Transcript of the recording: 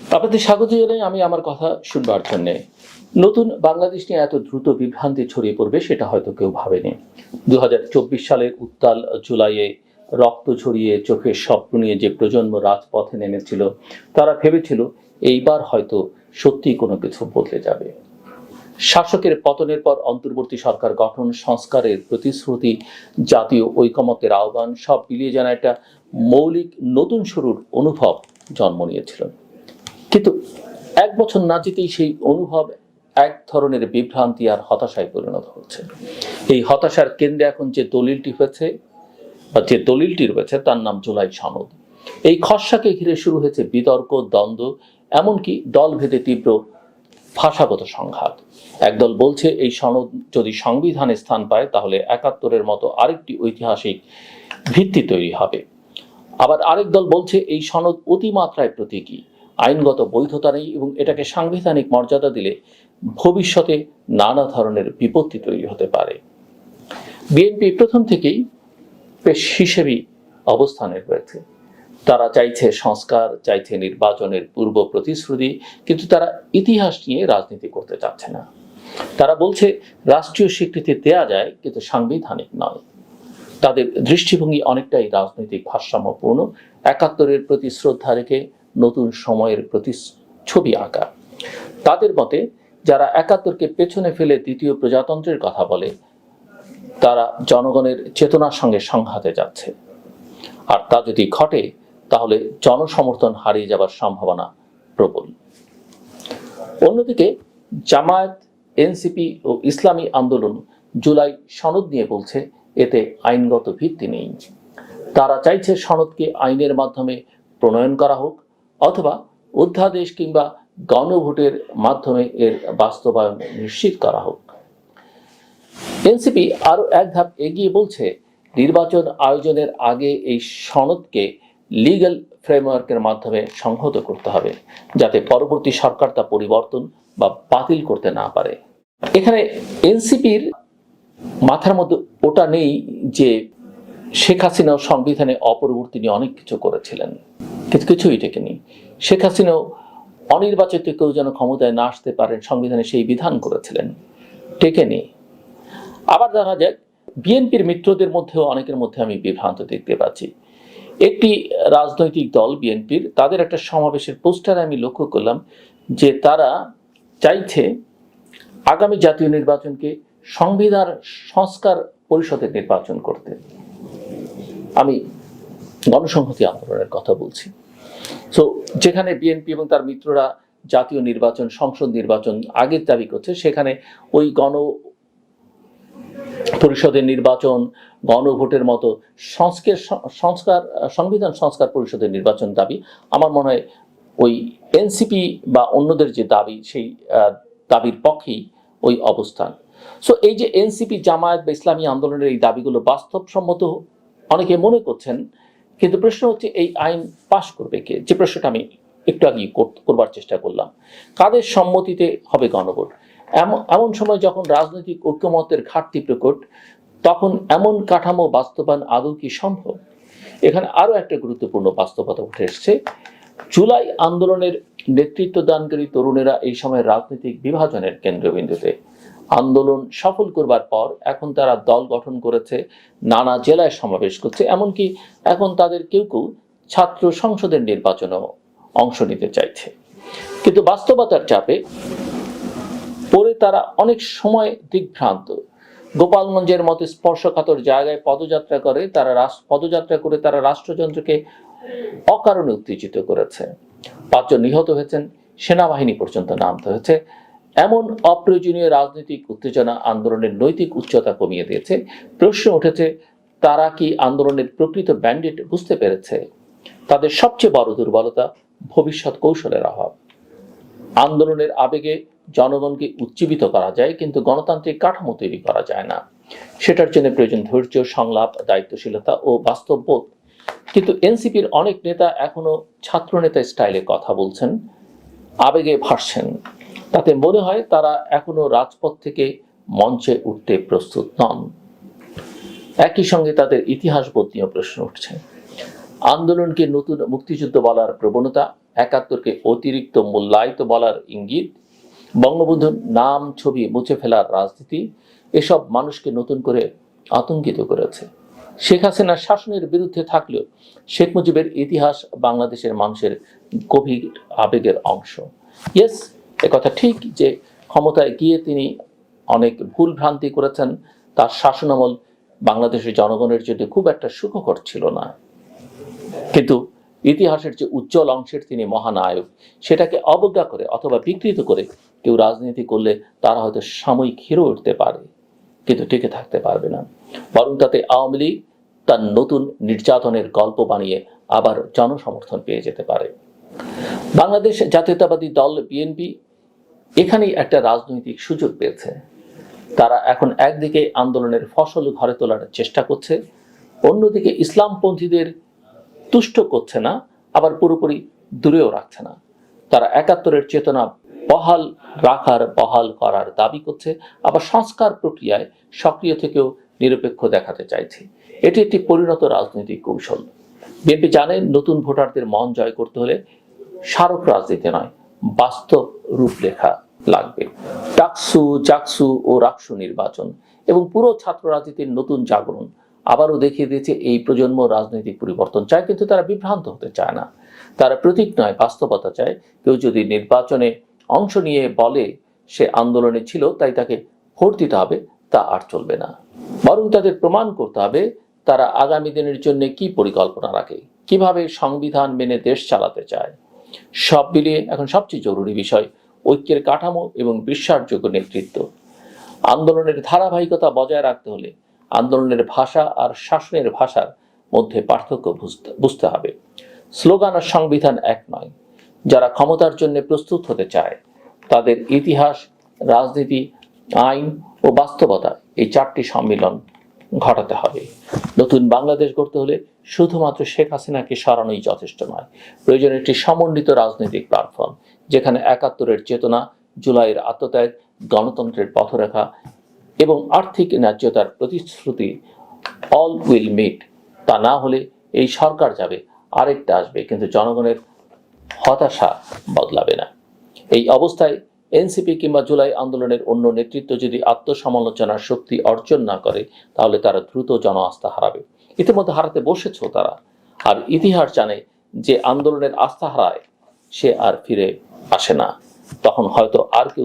আপনাদের স্বাগত জানাই, আমি আমার কথা শুনবার জন্যে। নতুন বাংলাদেশ নিয়ে এত দ্রুত বিভ্রান্তি ছড়িয়ে পড়বে সেটা হয়তো কেউ ভাবেনি। দু সালের উত্তাল জুলাইয়ে রক্ত ঝরিয়ে চোখের স্বপ্ন নিয়ে যে প্রজন্ম রাজপথে নেমেছিল, তারা ভেবেছিল এইবার হয়তো সত্যি কোনো কিছু বদলে যাবে। শাসকের পতনের পর অন্তর্বর্তী সরকার গঠন, সংস্কারের প্রতিশ্রুতি, জাতীয় ঐকমত্যের আহ্বান, সব মিলিয়ে যেন একটা মৌলিক নতুন শুরুর অনুভব জন্ম নিয়েছিল। কিন্তু এক বছর না যেতেই সেই অনুভব এক ধরনের বিভ্রান্তি আর হতাশায় পরিণত হচ্ছে। এই হতাশার কেন্দ্রে এখন যে দলিলটি হয়েছে বা যে দলিলটি রয়েছে তার নাম জুলাই সনদ। এই খসড়াকে ঘিরে শুরু হয়েছে বিতর্ক, দ্বন্দ্ব, এমনকি দলভেদে তীব্র ভাষাগত সংঘাত। একদল বলছে, এই সনদ যদি সংবিধানে স্থান পায়, তাহলে একাত্তরের মতো আরেকটি ঐতিহাসিক ভিত্তি তৈরি হবে। আবার আরেক দল বলছে, এই সনদ অতিমাত্রায় প্রতীকী। আইনগত বৈধতা নেই এবং এটাকে সাংবিধানিক মর্যাদা দিলে ভবিষ্যতে নানা ধরনের বিপত্তি তৈরি হতে পারে। বিএনপি প্রথম থেকেই বেশ হিসেবি অবস্থানের রয়েছে তারা চাইছে সংস্কার, চাইছে নির্বাচনের পূর্ব প্রতিশ্রুতি, কিন্তু তারা ইতিহাস নিয়ে রাজনীতি করতে চাচ্ছে না। তারা বলছে রাষ্ট্রীয় স্বীকৃতি দেয়া যায়, কিন্তু সাংবিধানিক নয়। তাদের দৃষ্টিভঙ্গি অনেকটাই রাজনৈতিক ভারসাম্যপূর্ণ। একাত্তরের প্রতি শ্রদ্ধা রেখে নতুন সময়ের প্রতি ছবি আঁকা। তাদের মতে, যারা একাত্তরকে পেছনে ফেলে দ্বিতীয় প্রজাতন্ত্রের কথা বলে, তারা জনগণের চেতনার সঙ্গে সংঘাতে যাচ্ছে। আর তা যদি ঘটে, তাহলে জনসমর্থন হারিয়ে যাবার সম্ভাবনা প্রবল। অন্যদিকে, জামায়াত, এনসিপি ও ইসলামী আন্দোলন জুলাই সনদ নিয়ে বলছে, এতে আইনগত ভিত্তি নেই। তারা চাইছে সনদকে আইনের মাধ্যমে প্রণয়ন করা হোক অথবা অধ্যাদেশ কিংবা গণভোটের মাধ্যমে এর বাস্তবায়ন নিশ্চিত করা হোক। এনসিপি আরও এক ধাপ এগিয়ে বলছে, নির্বাচন আয়োজনের আগে এই সনদকে লিগ্যাল ফ্রেমওয়ার্কের মাধ্যমে সংহত করতে হবে, যাতে পরবর্তী সরকার তা পরিবর্তন বা বাতিল করতে না পারে। এখানে এনসিপির মাথার মধ্যে ওটা নেই যে শেখ হাসিনাও সংবিধানে অপরিবর্তী নিয়ে অনেক কিছু করেছিলেন। কিন্তু কিছুই টেকেনি। শেখ হাসিনাও অনির্বাচিত কেউ যেন ক্ষমতায় না আসতে পারেন সংবিধানে সেই বিধান করেছিলেন। টেকেনি। আবার দেখা যাক, বিএনপির মিত্রদের মধ্যেও অনেকের মধ্যে আমি বিভ্রান্ত দেখতে পাচ্ছি। একটি রাজনৈতিক দল বিএনপির, তাদের একটা সমাবেশের পোস্টারে আমি লক্ষ্য করলাম যে তারা চাইছে আগামী জাতীয় নির্বাচনকে সংবিধান সংস্কার পরিষদের নির্বাচন করতে। আমি গণসংহতি আন্দোলনের কথা বলছি। তো যেখানে বিএনপি এবং তার মিত্ররা জাতীয় নির্বাচন, সংসদ নির্বাচন আগের দাবি করছে, সেখানে ওই গণ পরিষদের নির্বাচন, গণভোটের মতো সংস্কার সংস্কার, সংবিধান সংস্কার পরিষদের নির্বাচন দাবি আমার মনে হয় ওই এনসিপি বা অন্যদের যে দাবি, সেই দাবির পক্ষেই ওই অবস্থান। সো এই যে এনসিপি জামায়াত বা ইসলামী আন্দোলনের এই দাবিগুলো বাস্তবসম্মত অনেকে মনে করছেন কিন্তু প্রশ্ন হচ্ছে, এই আইন পাশ করবে কে? যে প্রশ্নটা আমি একটু আগে করবার চেষ্টা করলাম। কাদের সম্মতিতে হবে গণভোট? এমন এমন সময় যখন রাজনৈতিক ঐক্যমতের ঘাটতি প্রকট, তখন এমন কাঠামো বাস্তবায়ন আদৌ কি সম্ভব? এখানে আরও একটা গুরুত্বপূর্ণ বাস্তবতা উঠে এসছে। জুলাই আন্দোলনের নেতৃত্ব দানকারী তরুণেরা এই সময় রাজনৈতিক বিভাজনের কেন্দ্রবিন্দুতে আন্দোলন সফল করবার পর এখন তারা দল গঠন করেছে, নানা জেলায় সমাবেশ করছে, এমনকি এখন তাদের কেউ কেউ ছাত্র সংসদের নির্বাচনেও অংশ নিতে চাইছে। কিন্তু বাস্তবতার চাপে পরে তারা অনেক সময় দিগ্ভ্রান্ত গোপালগঞ্জের মতো স্পর্শকাতর জায়গায় পদযাত্রা করে তারা পদযাত্রা করে তারা রাষ্ট্রযন্ত্রকে অকারণে উত্তেজিত করেছে। পাঁচজন নিহত হয়েছেন, সেনাবাহিনী পর্যন্ত নামতে হয়েছে। এমন অপ্রয়োজনীয় রাজনৈতিক উত্তেজনা আন্দোলনের নৈতিক উচ্চতা কমিয়ে দিয়েছে। প্রশ্ন উঠেছে, তারা কি আন্দোলনের প্রকৃত ব্যান্ডেট বুঝতে পেরেছে? তাদের সবচেয়ে বড় দুর্বলতা ভবিষ্যৎ কৌশলের অভাব। আন্দোলনের আবেগে জনগণকে উজ্জীবিত করা যায়, কিন্তু গণতান্ত্রিক কাঠামো তৈরি করা যায় না। সেটার জন্য প্রয়োজন ধৈর্য, সংলাপ, দায়িত্বশীলতা ও বাস্তববোধ। কিন্তু এনসিপির অনেক নেতা এখনও ছাত্রনেতা স্টাইলে কথা বলছেন। আবেগে ভাসছেন। তাতে মনে হয় তারা এখনও রাজপথ থেকে মঞ্চে উঠতে প্রস্তুত নন। একই সঙ্গে তাদের ইতিহাস বোধ নিয়েও প্রশ্ন উঠছে। আন্দোলনকে নতুন মুক্তিযুদ্ধ বলার প্রবণতা, একাত্তরকে অতিরিক্ত মূল্যায়িত বলার ইঙ্গিত, বঙ্গবন্ধুর নাম ছবি মুছে ফেলার রাজনীতি, এসব মানুষকে নতুন করে আতঙ্কিত করেছে। শেখ হাসিনার শাসনের বিরুদ্ধে থাকলেও শেখ মুজিবের ইতিহাস বাংলাদেশের মানুষের গভীর আবেগের অংশ। ইয়েস কথা ঠিক যে ক্ষমতায় গিয়ে তিনি অনেক ভুল ভ্রান্তি করেছেন, তার শাসনামল বাংলাদেশের জনগণের জন্য খুব একটা সুখকর ছিল না। কিন্তু ইতিহাসের যে উজ্জ্বল অংশের তিনি মহানায়ক সেটাকে অবজ্ঞা করে অথবা বিকৃত করে কেউ রাজনীতি করলে তারা হয়তো সাময়িক হিরো উঠতে পারে। কিন্তু টিকে থাকতে পারবে না। বরং তাতে আওয়ামী লীগ তার নতুন নির্যাতনের গল্প বানিয়ে আবার জনসমর্থন পেয়ে যেতে পারে। বাংলাদেশ জাতীয়তাবাদী দল বিএনপি এখানেই একটা রাজনৈতিক সুযোগ পেয়েছে। তারা এখন একদিকে আন্দোলনের ফসল ঘরে তোলার চেষ্টা করছে, অন্যদিকে ইসলামপন্থীদের তুষ্ট করছে না, আবার পুরোপুরি দূরেও রাখছে না। তারা একাত্তরের চেতনা বহাল রাখার, বহাল করার দাবি করছে। আবার সংস্কার প্রক্রিয়ায় সক্রিয় থেকেও নিরপেক্ষ দেখাতে চাইছে। এটি একটি পরিণত রাজনৈতিক কৌশল। বিএনপি জানেন নতুন ভোটারদের মন জয় করতে হলে স্মারক রাজনীতি নয়, বাস্তব রূপরেখা লাগবে। টাকসু জাকসু ও রাকসু নির্বাচন এবং পুরো ছাত্র রাজনীতির নতুন জাগরণ আবারও দেখিয়ে দিয়েছে এই প্রজন্ম রাজনৈতিক পরিবর্তন চায়, কিন্তু তারা বিভ্রান্ত হতে চায় না। তারা প্রতীক নয়, বাস্তবতা চায়। কেউ যদি নির্বাচনে অংশ নিয়ে বলে সে আন্দোলনে ছিল, তাই তাকে ভোট দিতে হবে, তা আর চলবে না। বরং তাদের প্রমাণ করতে হবে, তারা আগামী দিনের জন্য কি পরিকল্পনা রাখে, কীভাবে সংবিধান মেনে দেশ চালাতে চায়। সব মিলিয়ে এখন সবচেয়ে জরুরি বিষয়, ঐক্যের কাঠামো এবং বিশ্বাসযোগ্য নেতৃত্ব। আন্দোলনের ধারাবাহিকতা বজায় রাখতে হলে আন্দোলনের ভাষা আর শাসনের ভাষার মধ্যে পার্থক্য বুঝতে হবে। স্লোগান আর সংবিধান এক নয়। যারা ক্ষমতার জন্য প্রস্তুত হতে চায়, তাদের ইতিহাস, রাজনীতি, আইন ও বাস্তবতা এই চারটি সম্মিলন ঘটাতে হবে। নতুন বাংলাদেশ গড়তে হলে শুধুমাত্র শেখ হাসিনাকে সরানোই যথেষ্ট নয়। প্রয়োজন একটি সমন্বিত রাজনৈতিক প্ল্যাটফর্ম যেখানে একাত্তরের চেতনা, জুলাইয়ের আত্মত্যাগ, গণতন্ত্রের পথরেখা এবং আর্থিক ন্যায্যতার প্রতিশ্রুতি অল উইল মিট তা না হলে এই সরকার যাবে, আরেকটা আসবে, কিন্তু জনগণের হতাশা বদলাবে না। এই অবস্থায় এনসিপি কিংবা জুলাই আন্দোলনের অন্য নেতৃত্ব যদি আত্মসমালোচনার শক্তি অর্জন না করে, তাহলে তারা দ্রুত জন আস্থা হারাবে। ইতিমধ্যে হারাতে বসেছ তারা। আর ইতিহাস জানে যে আন্দোলনের আস্থা হারায়, সে আর ফিরে আসে না। তখন হয়তো আর কেউ